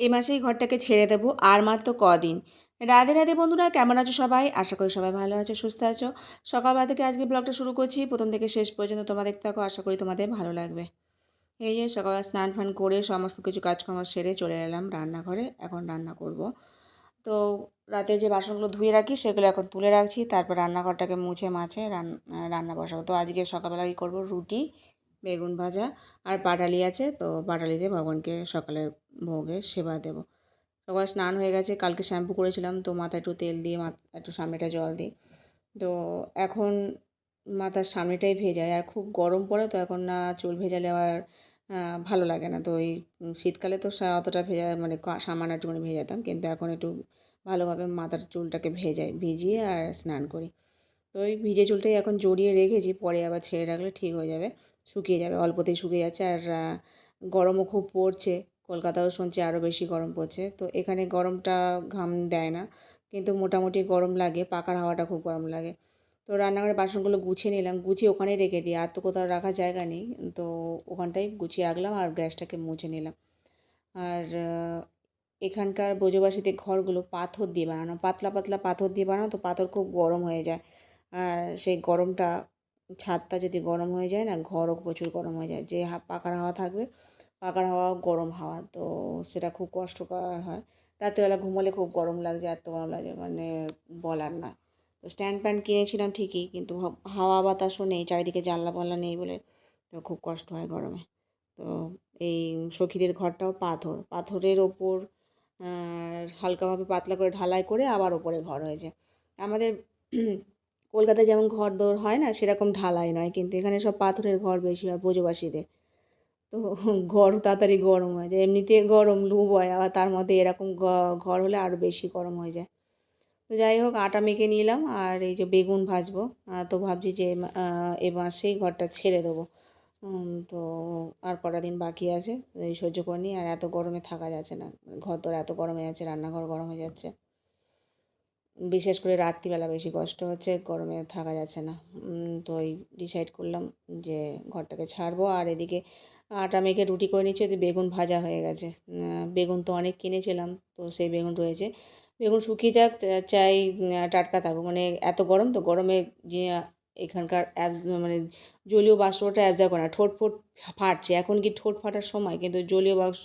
এ মাসেই ঘরটাকে ছেড়ে দেবো আর মাত্র কদিন। রাধে রাধে বন্ধুরা, কেমন আছো সবাই? আশা করি সবাই ভালো আছো, সুস্থ আছো। সকালবেলা থেকে আজকে ব্লগটা শুরু করছি। প্রথম থেকে শেষ পর্যন্ত তোমরা দেখতে থাকো, আশা করি তোমাদের ভালো লাগবে। এই যে সকালবেলা স্নান ফান করে সমস্ত কিছু কাজকর্ম সেরে চলে এলাম রান্নাঘরে, এখন রান্না করব। তো রাতে যে বাসনগুলো ধুয়ে রাখি, সেগুলো এখন তুলে রাখছি। তারপর রান্নাঘরটাকে মুছে মাছে রান্না বসাবো। তো আজকে সকালবেলা কী করব? রুটি বেগুন ভাজা আর পাটালি আছে, তো পাটালি দিয়ে ভগবানকে সকালের ভোগে সেবা দেব। সকাল স্নান হয়ে গেছে, কালকে শ্যাম্পু করেছিলাম, তো মাথায় একটু তেল দিয়ে, মাথা, একটু সামনেটা জল দিই তো এখন মাথার সামনেটাই ভেজায় আর খুব গরম পড়ে, তো এখন না চুল ভেজালে আবার ভালো লাগে না। তো ওই শীতকালে তো অতটা ভেজা মানে সামান্য একটুখানি ভেজাতাম, কিন্তু এখন একটু ভালোভাবে মাথার চুলটাকে ভেজাই, ভিজিয়ে আর স্নান করি। তো ওই ভিজে চুলটাই এখন জড়িয়ে রেখেছি, পরে আবার ছেড়ে রাখলে ঠিক হয়ে যাবে। শুকিয়ে যাবে, অল্পতেই শুকিয়ে যাচ্ছে আর গরমও খুব পড়ছে, কলকাতাও শুনছি আরও বেশি গরম পড়ছে। তো এখানে গরমটা ঘাম দেয় না, কিন্তু মোটামুটি গরম লাগে পাকার হাওয়াটা খুব গরম লাগে। তো রান্নাঘরের বাসনগুলো গুছিয়ে নিলাম, গুছিয়ে ওখানেই রেখে দিই, আর তো কোথাও রাখার জায়গা নেই। তো ওখানটাই গুছিয়ে রাখলাম আর গ্যাসটাকে মুছে নিলাম। আর এখানকার ব্রজবাসীদের ঘরগুলো পাথর দিয়ে বানানো, পাতলা পাতলা পাথর দিয়ে বানানো, তো পাথর খুব গরম হয়ে যায়। আর সেই গরমটা ছাদটা যদি গরম হয়ে যায় না, ঘরও প্রচুর গরম হয়ে যায়। যে পাকার হাওয়া থাকবে, পাকার হাওয়া, গরম হাওয়া। তো সেটা খুব কষ্টকর হয়। রাত্রেবেলা ঘুমোলে খুব গরম লাগছে, এত গরম লাগে মানে বলার না। তো স্ট্যান্ড প্যান্ট কিনেছিলাম ঠিকই, কিন্তু হাওয়া বাতাসও নেই, চারিদিকে জানলা পাল্লা নেই বলে তো খুব কষ্ট হয় গরমে। তো এই সখীদের ঘরটাও পাথর। পাথরের ওপর হালকাভাবে পাতলা করে ঢালাই করে আবার ওপরে ঘর হয়েছে। আমাদের কলকাতায় যেমন ঘর দৌড় হয় না, সেরকম ঢালাই নয়। কিন্তু এখানে সব পাথরের ঘর বেশি হয় ব্রজবাসীদের তো ঘর তাড়াতাড়ি গরম হয়ে যায়। এমনিতে গরম লু বয়, আবার তার মধ্যে এরকম ঘর হলে আরও বেশি গরম হয়ে যায়। তো যাই হোক, আটা মেখে নিলাম আর এই যে বেগুন ভাজবো। তো ভাবছি যে এ মাসেই ঘরটা ছেড়ে দেবো। তো আর কটা দিন বাকি আছে, এই সহ্য করে নিই আর এত গরমে থাকা যাচ্ছে না। ঘর তোর এত গরমে যাচ্ছে, রান্নাঘর গরম হয়ে যাচ্ছে। বিশেষ করে রাত্রিবেলা বেশি কষ্ট হচ্ছে, গরমে থাকা যাচ্ছে না। তো ওই ডিসাইড করলাম যে ঘরটাকে ছাড়বো। আর এদিকে আটা মেখে রুটি করে নিচ্ছি ওদের বেগুন ভাজা হয়ে গেছে। বেগুন তো অনেক কিনেছিলাম, তো সেই বেগুন রয়েছে। বেগুন শুকিয়ে যাক চাই টাটকা থাকুক। মানে এত গরম, তো গরমে এখানকার মানে জলীয় বাষ্পটা অ্যাবজার্ভ করে না, ঠোঁট ফোট ফাটছে। এখন কি ঠোঁট ফাটার সময় কিন্তু জলীয় বাষ্প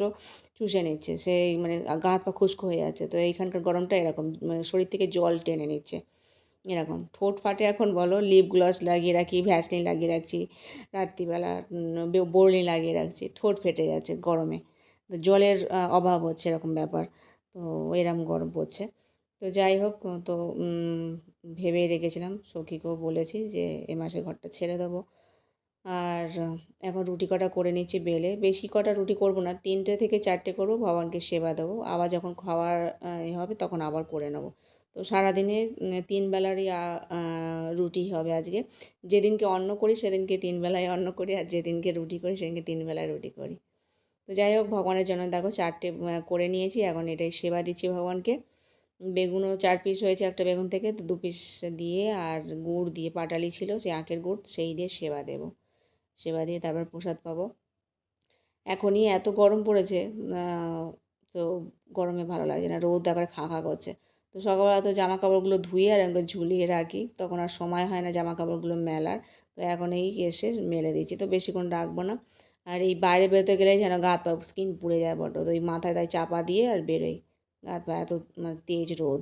চুষে নিচ্ছে। সেই মানে গা হাত পা খুস্কো হয়ে যাচ্ছে। তো এইখানকার গরমটা এরকম মানে শরীর থেকে জল টেনে নিচ্ছে। এরকম। ঠোঁট ফাটে এখন বলো লিপ গ্লস লাগিয়ে রাখি ভ্যাসলিন লাগিয়ে রাখছি, রাত্রিবেলা বোরলি লাগিয়ে রাখছি, ঠোঁট ফেটে যাচ্ছে গরমে। জলের অভাব হচ্ছে এরকম ব্যাপার। তো এরম গরম পড়ছে। তো যাই হোক, তো ভেবে রেখেছিলাম সখীকেও বলেছি যে এ মাসে ঘরটা ছেড়ে দেবো। আর এখন রুটি কটা করে নিচ্ছি বেলে। বেশি কটা রুটি করব না, তিনটে থেকে চারটে করব, ভগবানকে সেবা দেবো। আবার যখন খাওয়ার এ হবে তখন আবার করে নেব। তো সারাদিনে তিন বেলারই রুটি হবে আজকে। যেদিনকে অন্ন করি সেদিনকে তিন বেলায় অন্ন করি, আর যেদিনকে রুটি করি সেদিনকে তিন বেলায় রুটি করি। তো যাই হোক, ভগবানের জন্য দেখো চারটে করে নিয়েছি। এখন এটাই সেবা দিচ্ছি ভগবানকে। বেগুনও চার পিস হয়েছে একটা বেগুন থেকে, তো দু পিস দিয়ে আর গুড় দিয়ে পাটালি ছিল, সেই আঁকের গুড়, সেই দিয়ে সেবা দেব। সেবা দিয়ে তারপর প্রসাদ পাবো। এখনই এত গরম পড়েছে তো গরমে ভালো লাগছে না, রোদ একবারে খা খা করছে। তো সকালবেলা তো জামা কাপড়গুলো ধুয়ে আর আমাকে ঝুলিয়ে রাখি, তখন আর সময় হয় না জামা কাপড়গুলো মেলার, তো এখন এই এসে মেলে দিচ্ছি, তো বেশিক্ষণ রাখব না। আর এই বাইরে বেরোতে গেলেই যেন গা পা, স্কিন পুড়ে যায় বটো তো ওই মাথায় তাই চাপা দিয়ে আর বেরোই। গা পা এত মানে তেজ রোদ।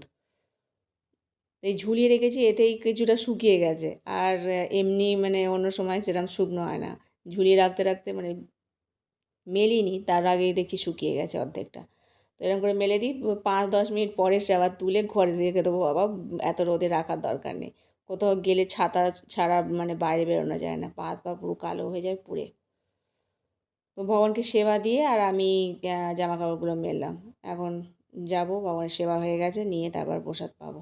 এই ঝুলিয়ে রেখেছি, এতেই কিছুটা শুকিয়ে গেছে। আর এমনি মানে অন্য সময় সেরকম শুকনো হয় না। ঝুলিয়ে রাখতে রাখতে মানে মেলিনি, তার আগেই দেখছি শুকিয়ে গেছে অর্ধেকটা। তো এরকম করে মেলে দিই, পাঁচ দশ মিনিট পরে সে আবার তুলে ঘরে রেখে দেবো। বাবা, এত রোদে রাখার দরকার নেই। কোথাও গেলে ছাতা ছাড়া মানে বাইরে বেরোনো যায় না। পা পা পুরো কালো হয়ে যায় পুড়ে। তো ভগবানকে সেবা দিয়ে আর আমি জামা কাপড়গুলো মেললাম। এখন যাব, ভগবানের সেবা হয়ে গেছে, নিয়ে তারপর প্রসাদ পাবো।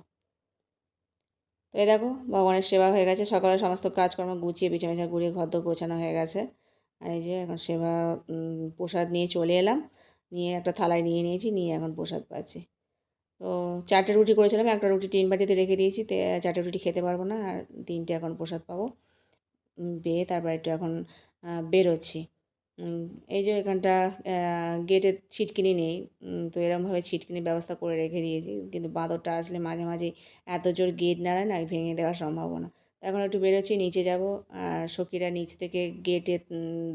তো এই দেখো, ভগবানের সেবা হয়ে গেছে, সকালে সমস্ত কাজকর্ম গুছিয়ে বিছানা ঘুরিয়ে ঘর দর গোছানো হয়ে গেছে। আর এই যে এখন সেবা প্রসাদ নিয়ে চলে এলাম, নিয়ে একটা থালায় নিয়ে নিয়েছি, নিয়ে এখন প্রসাদ পাচ্ছি। তো চারটে রুটি করেছিলাম, একটা রুটি টিন বাটিতে রেখে দিয়েছি চারটে রুটি খেতে পারব না, আর তিনটে এখন প্রসাদ পাবো। পেয়ে তারপর একটু এখন বেরোচ্ছি। এই যে এখানটা গেটের ছিটকিনি নেই তো এরমভাবে ছিটকিনির ব্যবস্থা করে রেখে দিয়েছি। কিন্তু বাঁদরটা আসলে মাঝে মাঝে এত জোর গেট নাড়ায় না, ভেঙে দেওয়ার সম্ভাবনা। তো এখন একটু বেরোচ্ছি, নিচে যাব, আর সখীরা নিচ থেকে গেটে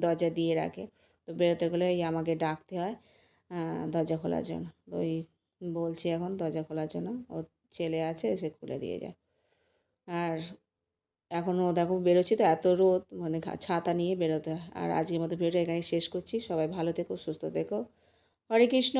দরজা দিয়ে রাখে। তো বেরোতে গেলে আমাকে ডাকতে হয় দরজা খোলার জন্য। তো ওই বলছি এখন দরজা খোলার জন্য ও ছেলে আছে, সে খুলে দিয়ে যায়। আর এখনও দেখো বেরোচ্ছি তো, এত রোদ মানে ছাতা নিয়ে বেরোতে আর আজকের মতো ভিডিওটা এখানে শেষ করছি। সবাই ভালো থেকো, সুস্থ থেকো। হরে কৃষ্ণ।